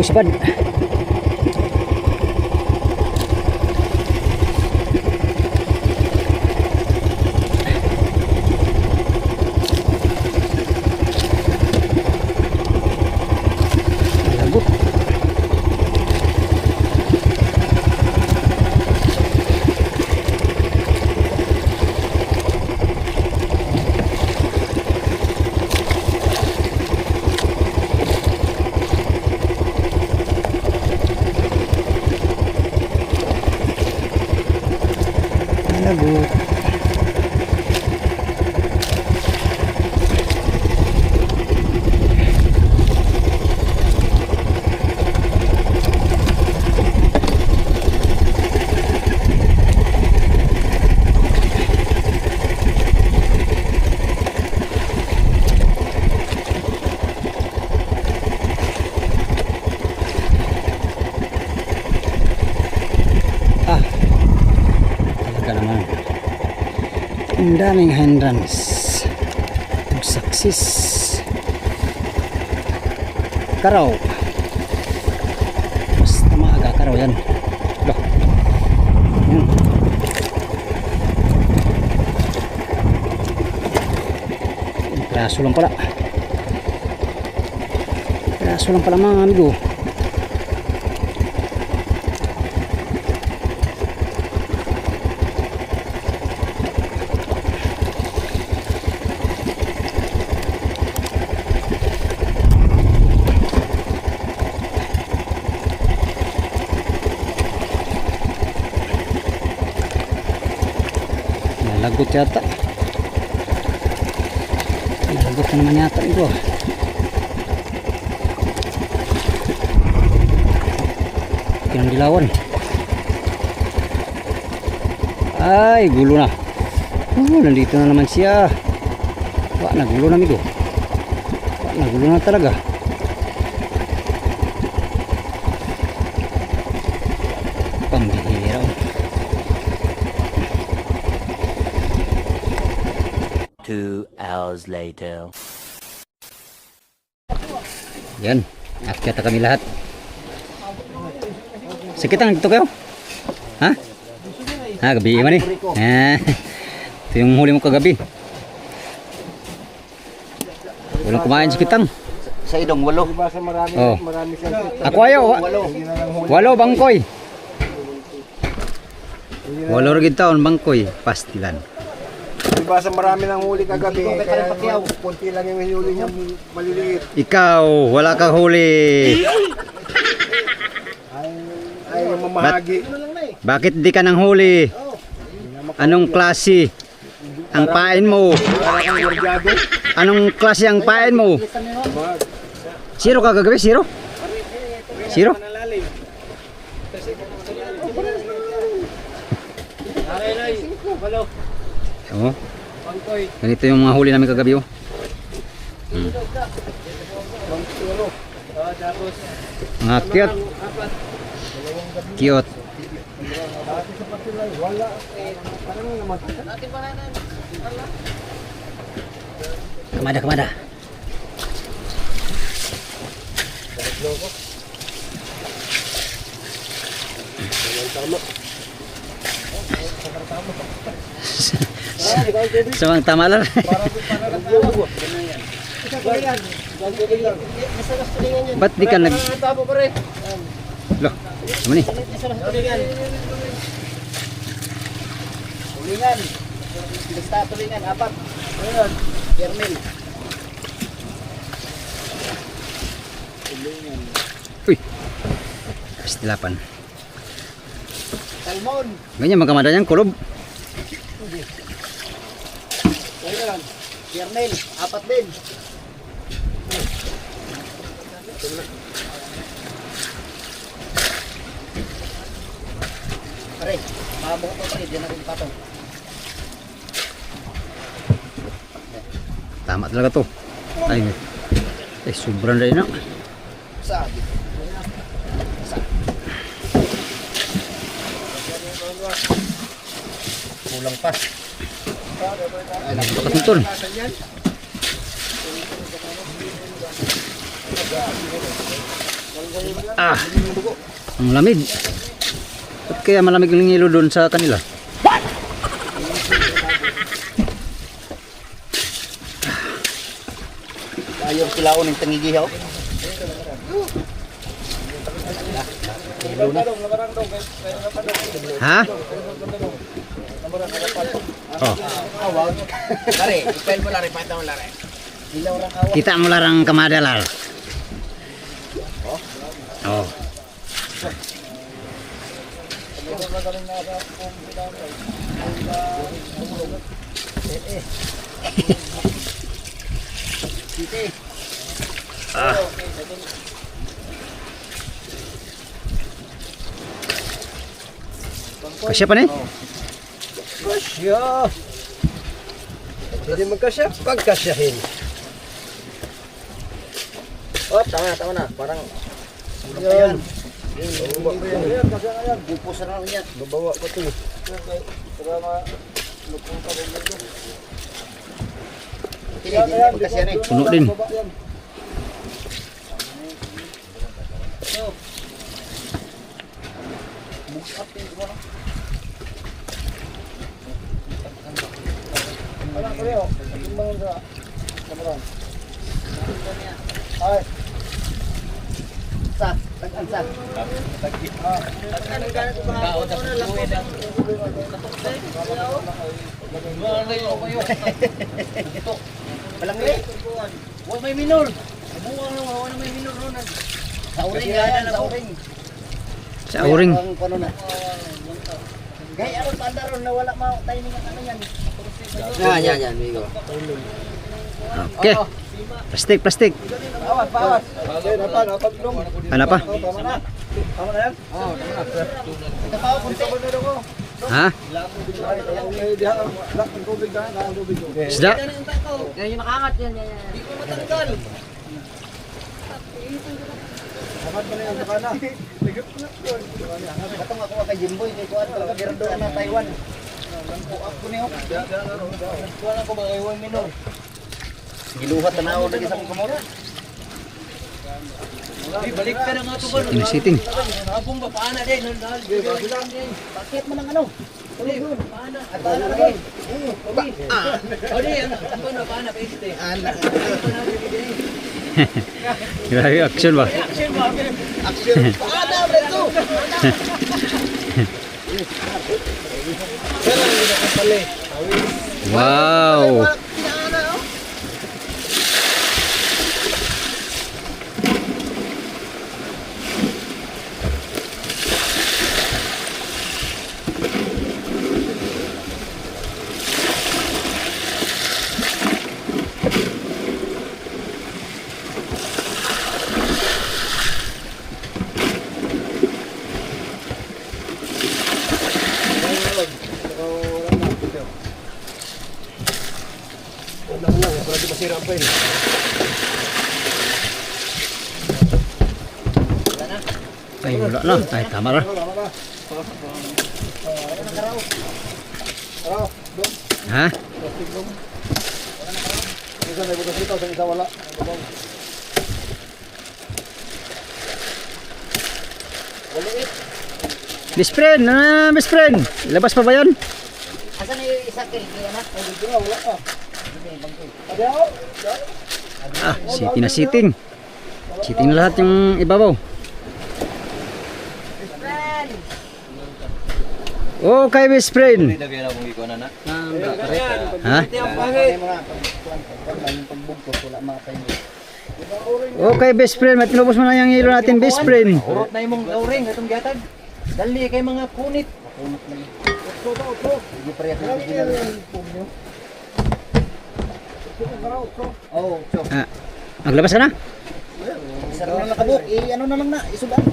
Kuspad. Lagot. Hindrance. Ang success. Karaw. Basta maaga karaw yan. Bah. Yan. Piraso lang pala. Piraso lang pala mga amigo. Nalagot yata. Nalagot na naman yata ito. Pinang dilawan. Ay, gulo na. Oh, nandito na naman siya. Wah, nagulo na amigo. Wah, nagulo na talaga. Hours later. Yan, akyat na kami lahat. Sakit ang dito kayo? Ha? Ha, gabi man eh. Ah, ito yung huli mo kagabi. Walang kumain sa kitang. Sa idong walo. Oh. Ako ayaw. wa- Walo bangkoy. Walo rin taon bangkoy. Pastilan. Diba sa marami ng huli kagabi, kaya kunti lang yung huli niya maliliit. Ikaw, wala kang huli. Ay, ay yung mamahagi. Bakit di ka nang huli? Anong klase ang pain mo? Para kang gordyado. Anong klase ang pain mo? Zero ka gagabi? Zero? Zero? Oo. Ganito yung mga huli namin kagabi oh. Hmm. Mga cute. Cute. Kamada, kamada. Samang tama lang. Ba't di ka nag... Loh, ano ni? Tulingan. Tulingan. Basta tulingan, apat. Ayun. Kermel. Uy. Pastilapan. Salmon. Ganyan magkamada niyang kulob. Ayun. Kermel. Apat din. Pare, mabok to pare, diyan natin patong. Tama talaga to. Ay, eh, sobrang rin na. Sabi. Kulang pa. Pakatutol. Ah. Ang lamig. Ba't kaya malamig ang ilo doon sa kanila? Ayaw sila uning tangigihaw. Ha? Oh. Lari, ipel mo lari, pata mo. Kita mo larang kamadalar. Oh. Ah. Kasya pa ni? Kasya. Hindi magkasya, pagkasyahin. Oh, tama na, tama na. Parang, yan. Yan, kasya na yan. Bupos na lang yan. Babawa pa ito. Hindi, hindi, hindi kasi yan eh. Puno din. Anak ko rin, oh. Tumbangan sa kameran. Ay, Sa, tag-an sa. Palangli. Huwag may minor. Buwang lang, huwag na may minor. Sa uring, na sa uring. Sa uring. Gaya ako tanda ron na wala mga timing ang ano yan. Yan, yan, yan, migo. Okay. Plastik, plastik. dapat dong. Ano pa? Tama na. Tama na yan? Oo, tama na. Ito pa ako, kunti. Ha? Okay. Isda? Yan yung yan, yan. Hindi ko matanggal. Mo na yan sa kana. Ligap na. Katong ako kay Jimboy, kay Kuan, talaga birdo na Taiwan. Ako ko niyo. Kuan ako ba kay Juan Minor. Giluhat na ako lagi sa akong kamora. Ay, balik ka na nga to ba? Sitting, sitting. Abong ba paana din? Bakit mo nang ano? Paana. Paana na din. Ah. Ano? Ano na paana pa este? Ana. Grabe action ba? Paana ulit to. Wow. Wala na. Ay, tama na. Na. Ha? Best friend, na best friend? Labas pa ba yan? Asan yung isa kay na, wala ka. Ah, sitting na sitting. Sitting na lahat yung ibabaw. Okay, best friend. Ha? Okay, best friend. May tinubos mo na yung ilo natin, best friend. Urot na imong lauring atong gihatag. Dali kay mga rin Oh. Ah, maglabas ka na? Sarap na nakabuk. Eh, ano na lang na. Isudan.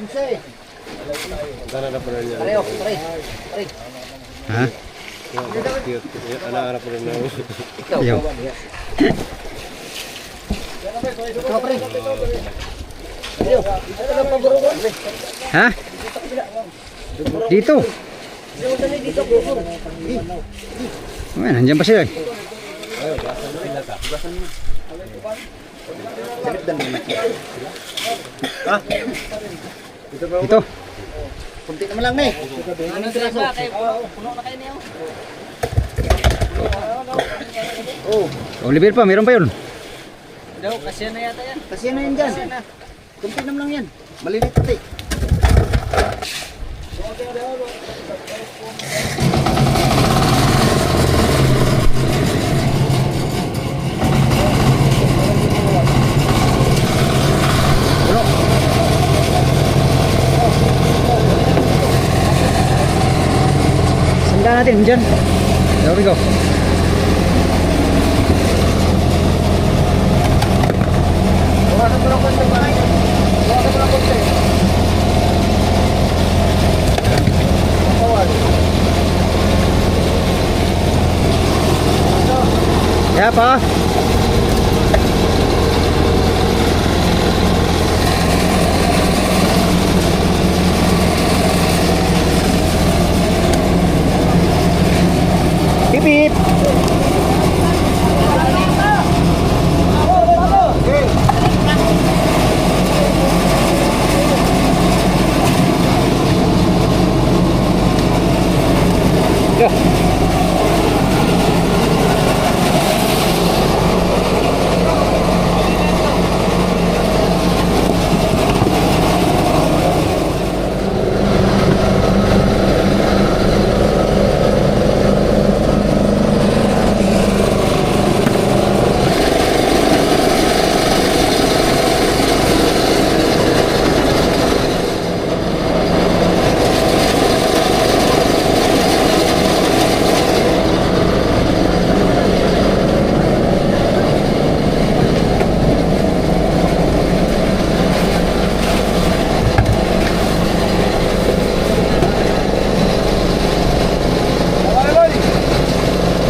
Unsay. Sana na pa rin yan. Pareho, pare. Pare. Ha? Anak-anak pa rin na. Ikaw. Yo. Ikaw, pare. Pareho. Ito lang pagurugon. Ha? Dito. Ayan, nandiyan pa sila eh. Ito. Kunti naman lang, me. Oliver pa, meron pa yun. Kasi yan na yan dyan. Kunti naman lang yan. Malilit pati. Sanda natin dyan. There we go. Bawasan mo ng konti, Mike. Bawasan mo ng konti. Bawal. Kaya pa. Pip pip. Go.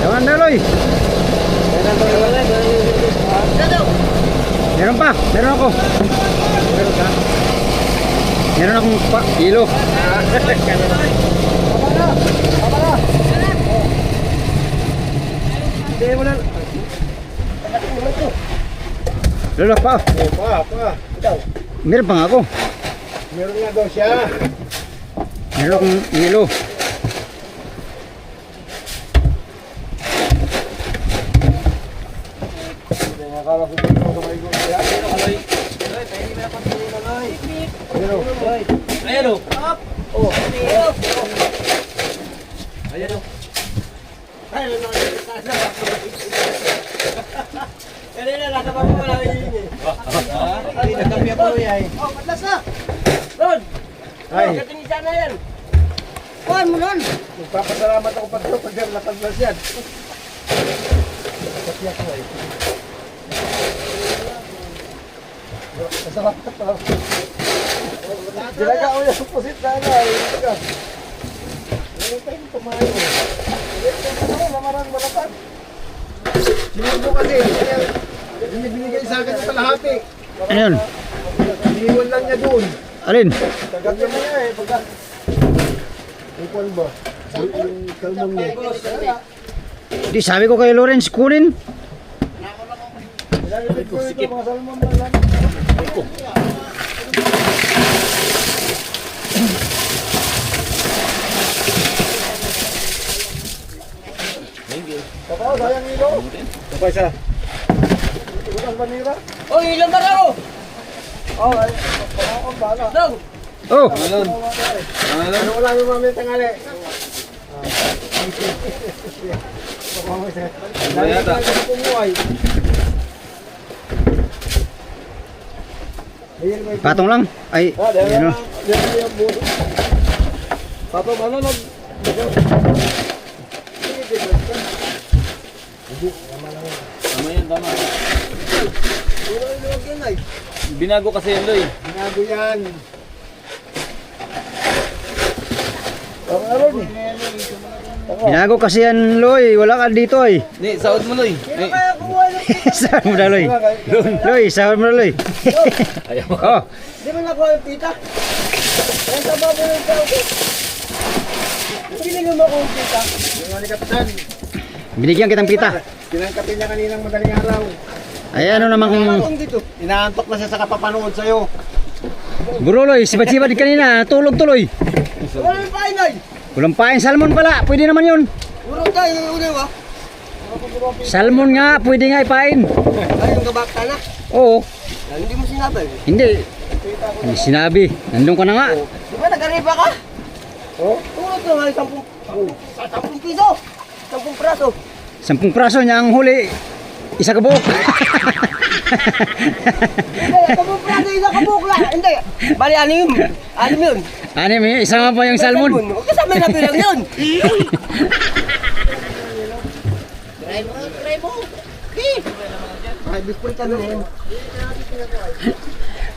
Ewan na, Loy. Meron pa, meron ako. Meron akong pa, kilo. Hindi mo na. Lolo pa, Oh, pa, pa. meron pa nga ako. Meron nga daw siya. Meron akong kilo. Nakakala ko dito sa may gulay. Pero, Ay, ay. Oh, patlas na. Ay, Kuhan mo nun. magpapasalamat ako pa ito pag nakaglas yan. Masarap ka pa. Dinaga ko yung pusit na ano. ay, dinaga. Ano tayong tumayo? Ano, lamarang malapad. Sinubo kasi. Kaya, Hindi binigay sa akin ng kalahati. Ano yun? Iniwan lang niya doon. Alin? Na niya eh. Pagka... Ipon ba? Yung kalmon niya. Di sabi ko kay Lawrence kunin. Nilalipit ko ito mga salmon na lang. Kapao, sayang ilo. Kapay sa. Ito banira. Oh, ilan ba ako? Ay. Pakakong bala. Dong. Oh, Ano wala yung mami tangali? Ayun, may patong lang. Ay, Ah, ano? yung buso. Papa, ano nag... Tama yan, tama. Wala yung luwag yan ay. Binago kasi yan, Loy. Binago yan. Ang aron eh. Binago kasi yan, Loy. Wala ka dito ay. Ni, saod mo, Loy. Ni. sahod mo na, Loy. Loy, sahod mo na, Loy. Ayaw. oh, Di ba nakuha yung tita? Yan sa babo yung tao ko. Binigyan mo kita. Yung Kapitan. Binigyan kitang pita. Kinangkapin niya kaninang madaling araw. Ay ano naman kung... Dito? Inaantok na siya sa kapapanood sa'yo. Buruloy, sibad-sibad kanina. Tulog tuloy. Wala yung painay! Walang pain. Salmon pala. Pwede naman yun. Puro tayo, yung ulo ba? Salmon nga. Pwede nga ipain. Ay, yung kabakta na. Oo. Hindi mo sinabi. Hindi. Hindi sinabi. Nandun ka na nga. Di ba nag-ariba ka? Oo. Tulog ka nga, sampung, sa sampung piso. Sampung praso. Sampung praso niya ang huli. Isa ka buhok. Hindi, sampung praso, isa ka bukla. Hindi, bali anim. Anim yun. ano mo isa nga pa yung salmon. Huwag kasama na bilang yun. Try mo, try mo.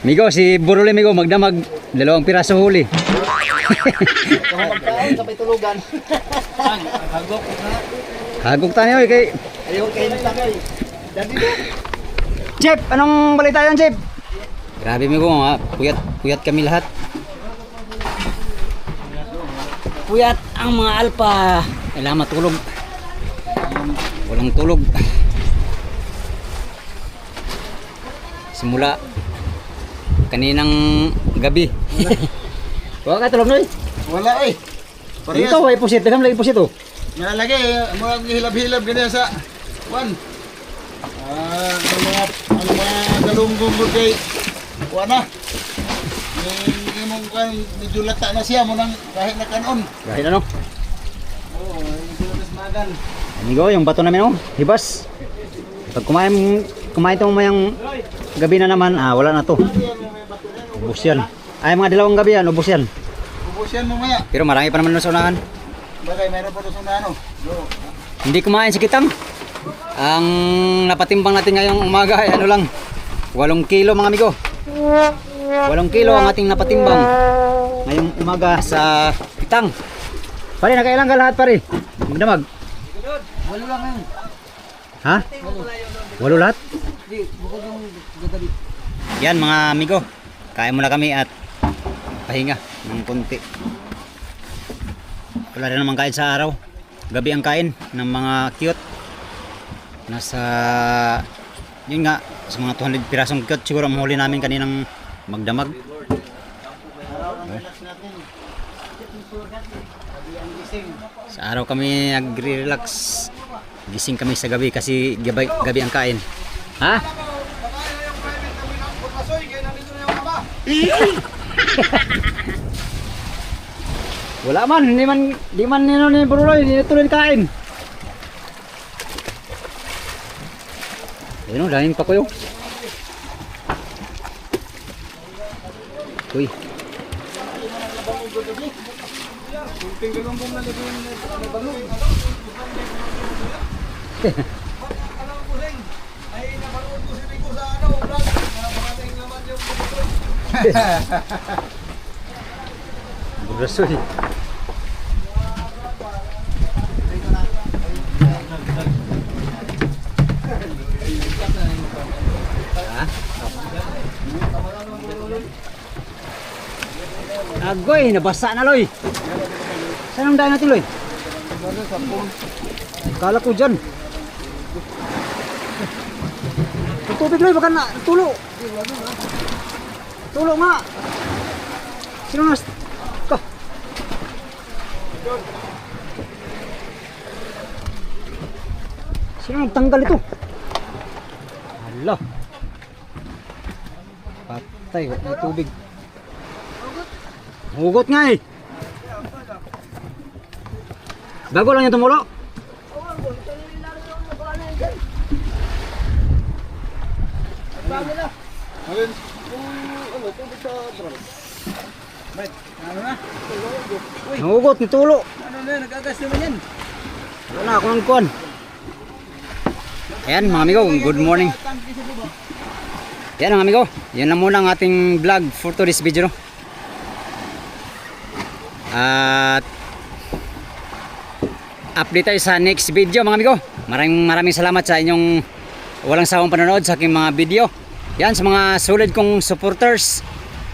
Migo, si Buruloy Migo, magdamag. Dalawang piraso huli. Sabay tulugan. Hagok tayo eh kay... Ayaw kayo ng Chef, anong balita yan, Chef? Grabe Migo, ha? Puyat, puyat kami lahat. Puyat ang mga alpa. Kailangan matulog. Walang tulog. Simula kaninang gabi. Wala ka tulog noy. Wala eh. Parehas. Ikaw ay pusit, dagam lagi pusit oh. Nalalagay, mo ang hilab-hilab ganyan sa one. Ah, mga ano mga galunggong ko kay wala. Yung imong kan medyo lata na siya mo nang kahit na kanon. Dahil ano? Oo, medyo na magan. Amigo, yung bato namin oh, hibas. Pag kumain, kumain ito mamayang gabi na naman, ah, wala na to. Ubus yan. Ay, mga dalawang gabi yan, ubus yan. Ubus yan mamaya. Pero marami pa naman na sa unahan. Bagay meron pa ano. Yo. Hindi kumain si Kitang. Ang napatimbang natin ngayong umaga ay ano lang, 8 kilo mga amigo. 8 kilo ang ating napatimbang ngayong umaga sa Kitang. Pare, nakailang ka lahat pare? Magdamag. Walo lang yun. Ha? Walo lahat? Di, bukod yung gagabi. Yan mga amigo, kain muna kami at pahinga ng konti. Wala rin naman kain sa araw. Gabi ang kain ng mga cute. Nasa, yun nga, sa mga 200 pirasong cute siguro ang huli namin kaninang magdamag. Sa araw kami nagre-relax. Gising kami sa gabi kasi gabi, gabi ang kain. Ha? Wala man, hindi man, di man nino ni Bruloy, hindi tuloy kain. Ayun o, daming pa kuyo. Uy. Burasoy. Agoy, nabasa na loy. Saan ang dahil natin loy? Kala ko dyan. Ang loy, baka na, tulo. Tulo nga. Sino nas... Ka. Sino nagtanggal ito? Hala. Patay, na tubig. Hugot nga eh. Bago lang yung tumulo. Yung ano, tubig sa drum. Bet, ano na? Hugot ni tulo. Ano na, nagagas naman yan. Wala ako ng kuwan. Ayan mga amigo, good morning. Yan mga amigo, yan lang muna ang ating vlog for today's video. no? At update tayo sa next video mga amigo. Maraming maraming salamat sa inyong walang sawang panonood sa aking mga video. Yan sa mga solid kong supporters,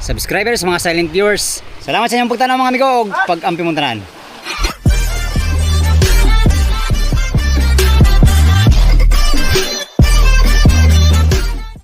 subscribers, mga silent viewers. Salamat sa inyong pagtanaw mga amigo, ug pag-ampi.